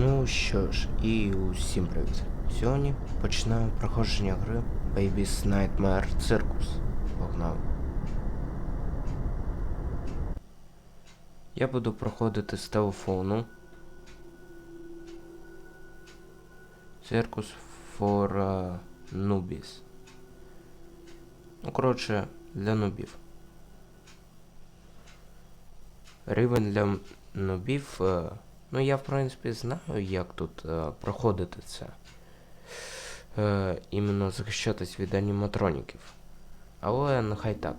Ну що ж, і усім привіт. Сьогодні починаємо проходження гри Baby's Nightmare Circus. Погнали. Я буду проходити з телефону. Circus for uh, Newbies. Ну, коротше, для нубів. Рівень для нубів. е, Ну, я, в принципі, знаю, як тут е, проходити це. Е, іменно захищатись від аніматроніків. Але нехай так.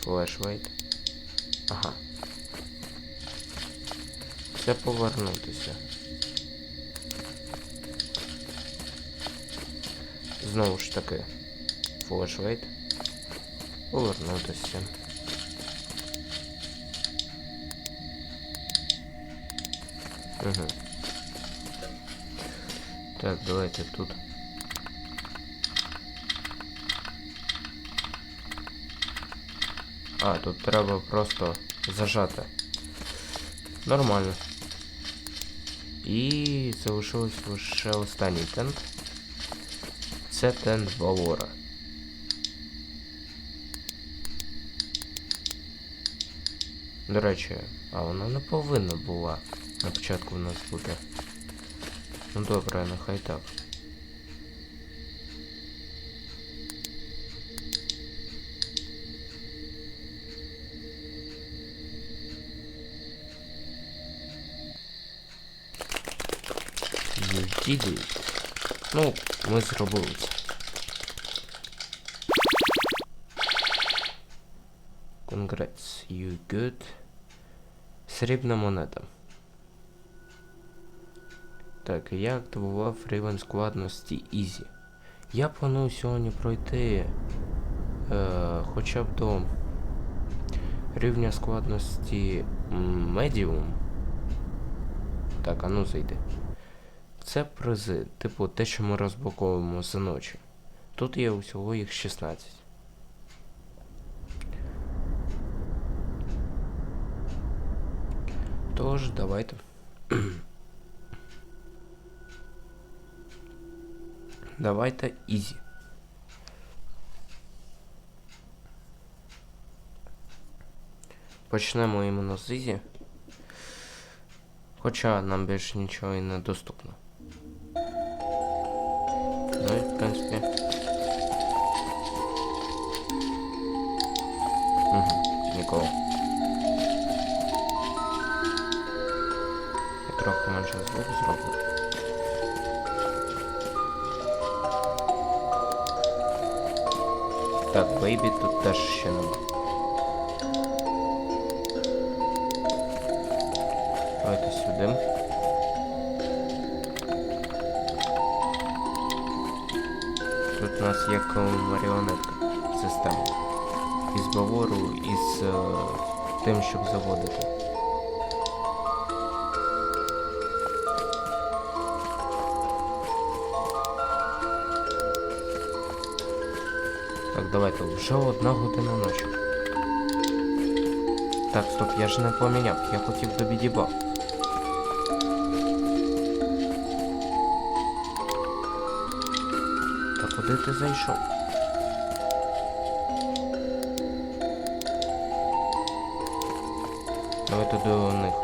Флешвейт. Ага. Це повернутися. Знову ж таки. Флешвейт. Повернутися. Угу. Так, давайте тут. А, тут треба просто зажати. Нормально. І залишилось лише останній тент. Це тент. До речі, а вона не повинна була на початку в нас бути. Ну добре, нехай так. Ну, ми зробили це. Congrats, you good. Срібна монета. Так, я активував рівень складності Easy. Я планую сьогодні пройти е, хоча б до рівня складності Medium. Так, а ну зайди. Це призи, типу те, що ми розблоковуємо за ночі. Тут є усього їх 16. Тож, давайте. давайте ізі. Почнемо іменно з ізі. Хоча нам більше нічого і не доступно. Теж ще нема. Давайте сюди. Тут у нас є маріонетка система. Із Бавору, із е, тим, щоб заводити. Давайте вже одна година ночі. Так, стоп, я ж не поміняв, я хотів до бідіба. Та куди ти зайшов? Давайте до них.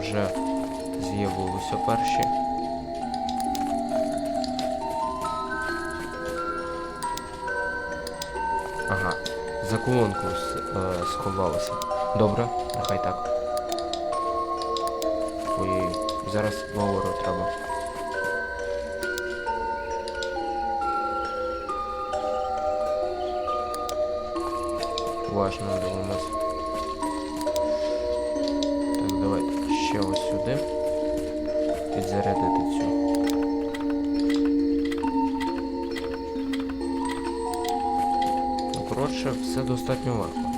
Вже з'явилися перші. За колонку с- е, сховалися. Добре, нехай так. Ой, зараз Валору треба. Уважно дивимось. Так, давайте ще ось сюди. Підзарядити цю. інше, все достатньо легко.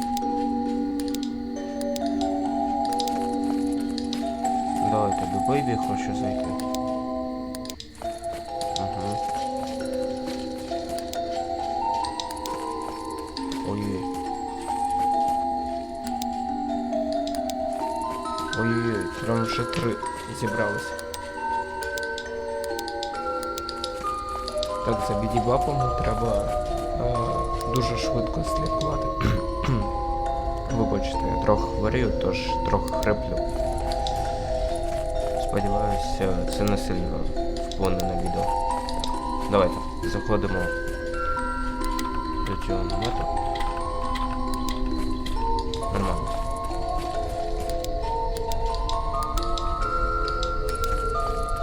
Давайте до бейбі хочу зайти. Ага. Ой-ой. Ой-ой-ой, прям вже три зібралися. Так, за бідібапом треба... А... дуже швидко слідкувати. Вибачте, я трохи хворію, тож трохи хриплю. Сподіваюся, це не сильно вплине на відео. Давайте, заходимо до цього намету. Нормально.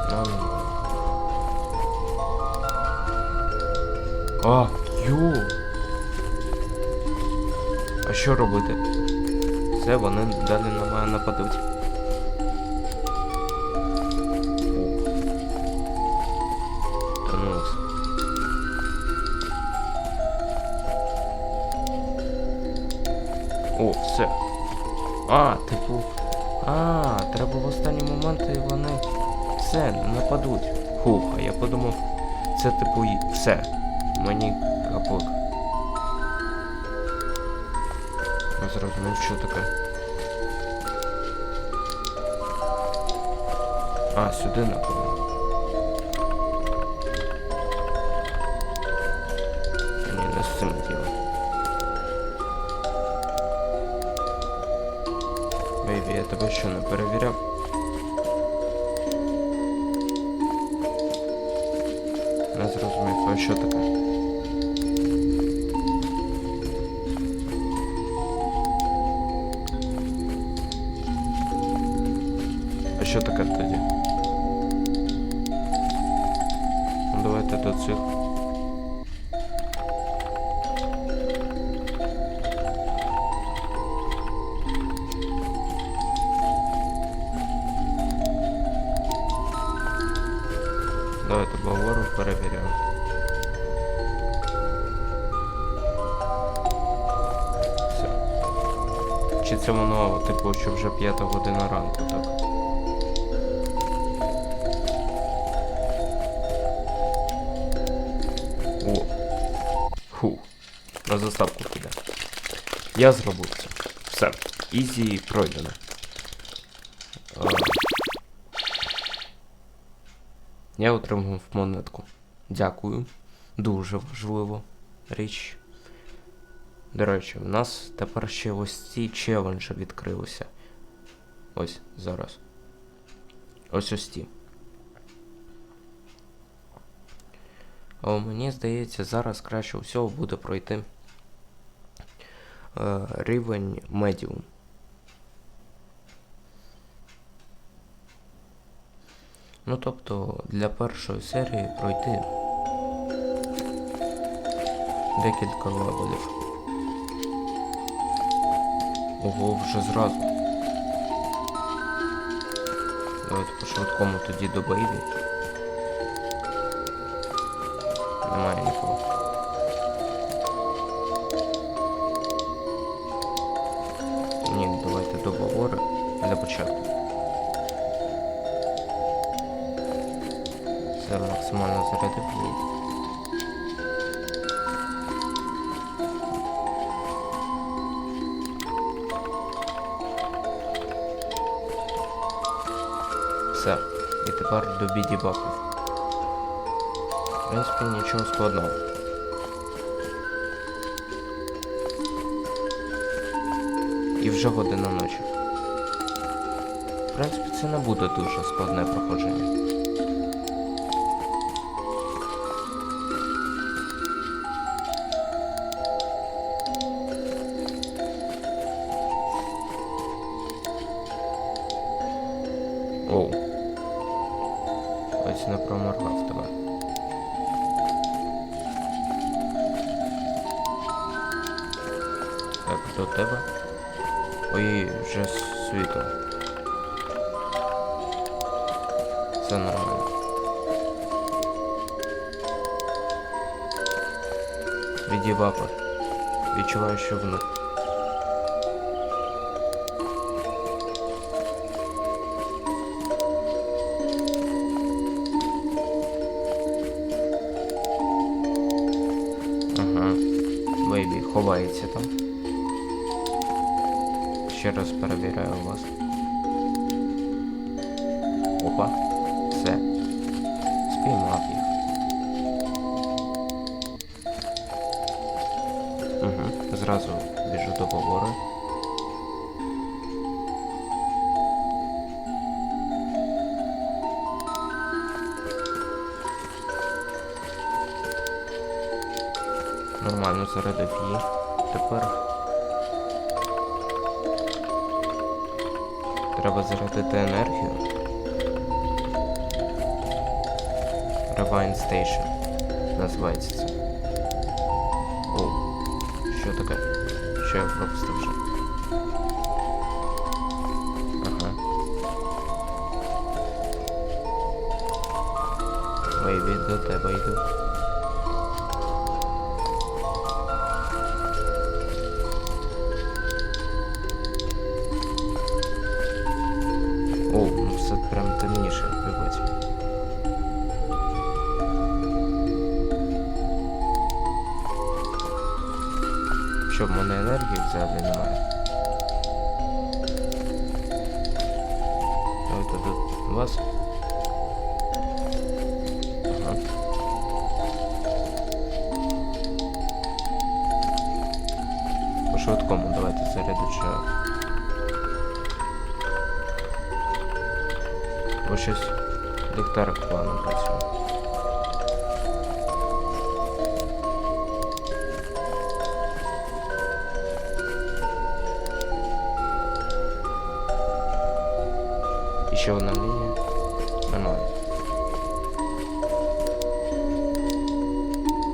Нормально. А, що робити? Все, вони далі на мене нападуть. О. Все. А, типу. А, треба в останній момент і вони все, не нападуть. Хух, а я подумав, це типу все. Мені капут. Я зрозумів, що таке. А, сюди напевно. Ні, не з цим діло. Бейбі, я тебе що не перевіряв? Не зрозумів, а що таке? Чи це воно, типу, що вже п'ята година ранку, так? О. Фу. На заставку піде. Я зробив це. Все. Ізі пройдено. А, Я отримав монетку. Дякую. Дуже важливо річ. До речі, у нас тепер ще ось ці челенджі відкрилися. Ось зараз. Ось ось ті. Але мені здається, зараз краще всього буде пройти е, рівень медіум. Ну тобто для першої серії пройти декілька левелів. Ого, вже зразу. Давайте по швидкому тоді до Бейбі. Немає нікого. Ні, давайте до Бавори для початку. Це максимально зарядив її. Тепер до біді. В принципі, нічого складного. І вже година ночі. В принципі, це не буде дуже складне проходження. Що в. Ага. Бейбі ховається там. Ще раз перевіряю вас. Нормально зарядив її. Тепер треба зарядити енергію. Rewind Station називається це. О, що таке? Що я пропустив вже? Ага. Вейві, до тебе йду. О, ну все прям темніше, вибач. Що в мене енергії взагалі немає. Ось тут у вас. Ще одна лінія. Нормально.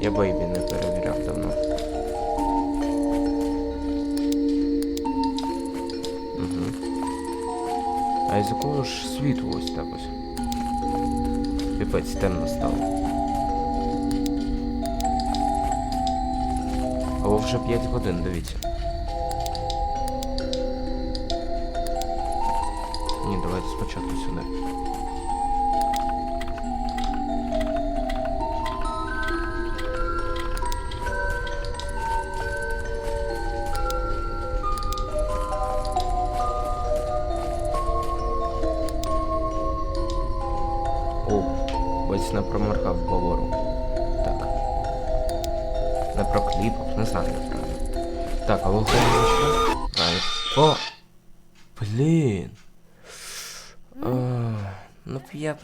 Я бейбі не перевіряв давно. Угу. А із якого ж світу ось так ось? Піпець темно стало. О, вже 5 годин, дивіться. Ні, давайте спочатку сюди.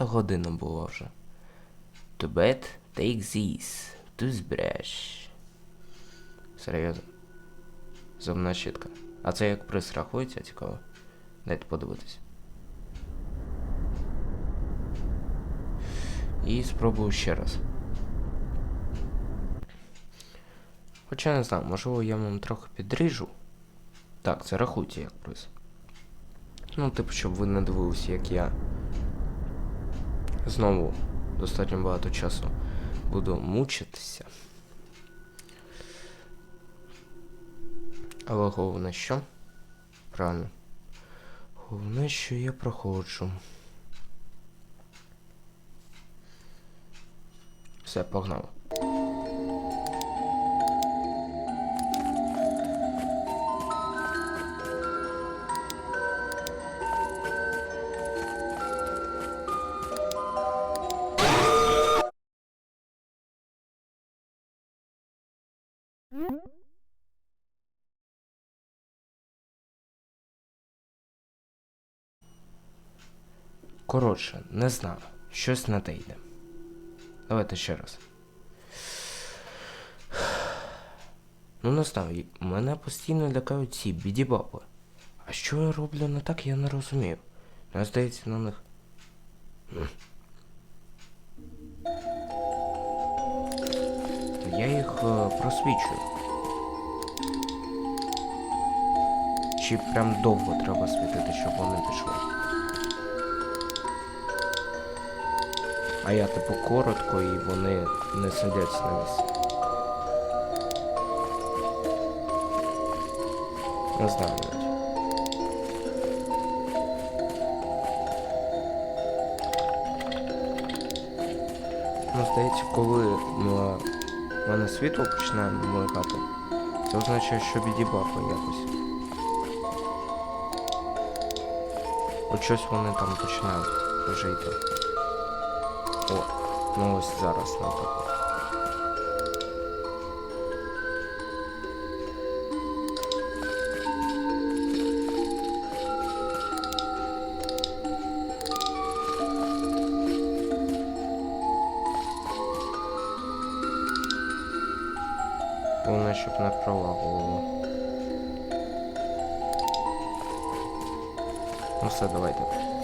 Година була вже. To bed, take this. Toothbrush. Серйозно. Зубна щітка. А це як приз рахується, цікаво. Дайте подивитись. І спробую ще раз. Хоча не знаю, можливо я вам трохи підріжу. Так, це рахуйте як приз. Ну, типу, щоб ви не дивилися, як я знову достатньо багато часу буду мучитися. Але головне що? Правильно. Головне, що я проходжу. Все, погнали. Коротше, не знаю. Щось не те йде. Давайте ще раз. Ну не знаю, мене постійно лякають ці бідібаби. А що я роблю не так, я не розумію. Ну, здається, на них. Я їх е, просвічую. Чи прям довго треба світити, щоб вони пішли? А я типу коротко і вони не сидять на місці. Не знаю навіть. Ну, здається, коли ну, в мене світло починає вмикати, Це означає, що відібафа якось. От щось вони там починають вже йти. О, ну ось зараз, наприклад. Головне, щоб не пролагувало. Ну все, давайте.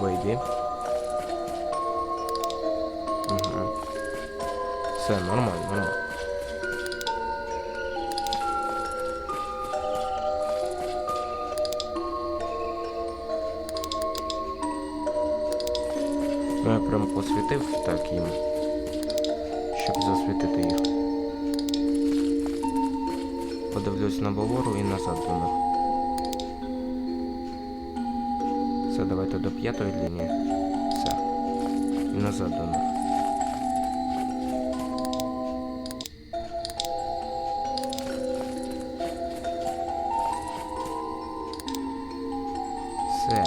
До бейбі. Угу. Все, нормально, нормально. Ну, я прям посвітив так їм, щоб засвітити їх. Подивлюсь на Бавору і назад до них. Все, давайте до п'ятої лінії. Все. І назад до них. Все.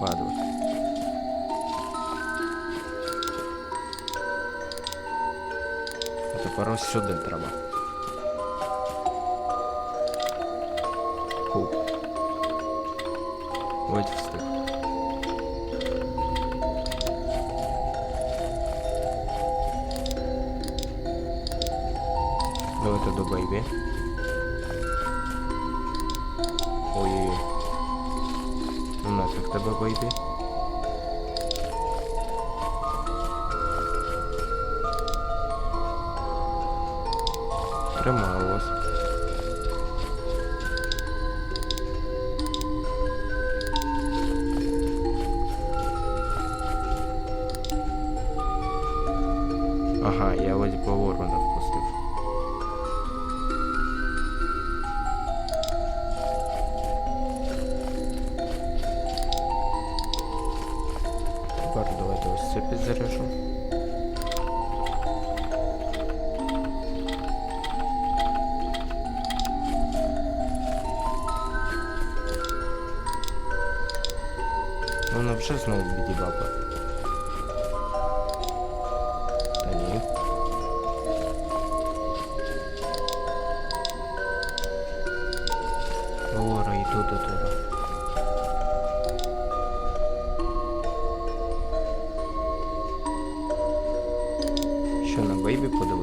Падло. А тепер ось сюди треба. Фу. Ось встиг. Давайте до бейбі. Ой-ой-ой. Ну нафіг тебе бейбі. Я по Бавору Лора, йду. Що на бейбі подивитись?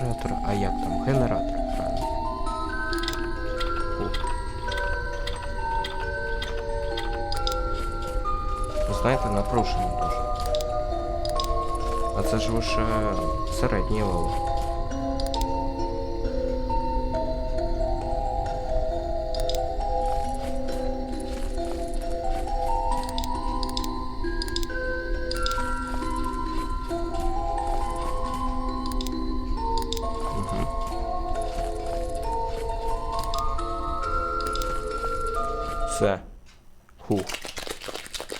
Регенератор, а як там? Генератор, правильно. Знаєте, напрошено дуже. А це ж лише середній левел.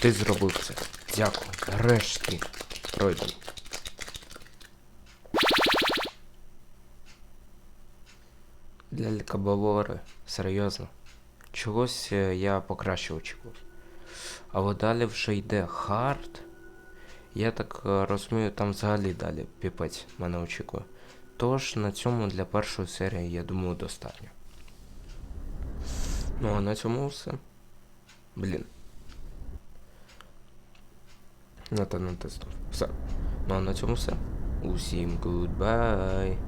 Ти зробив це. Дякую. Нарешті. Пройдемо. Лялька Бавори, серйозно. Чогось е, я покраще очікував. А от далі вже йде хард. Я так е, розумію, там взагалі далі піпець мене очікує. Тож на цьому для першої серії, я думаю, достатньо. Ну а на цьому все. Блін. Натиснув. Все. Ну а на цьому все. Усім гудбай.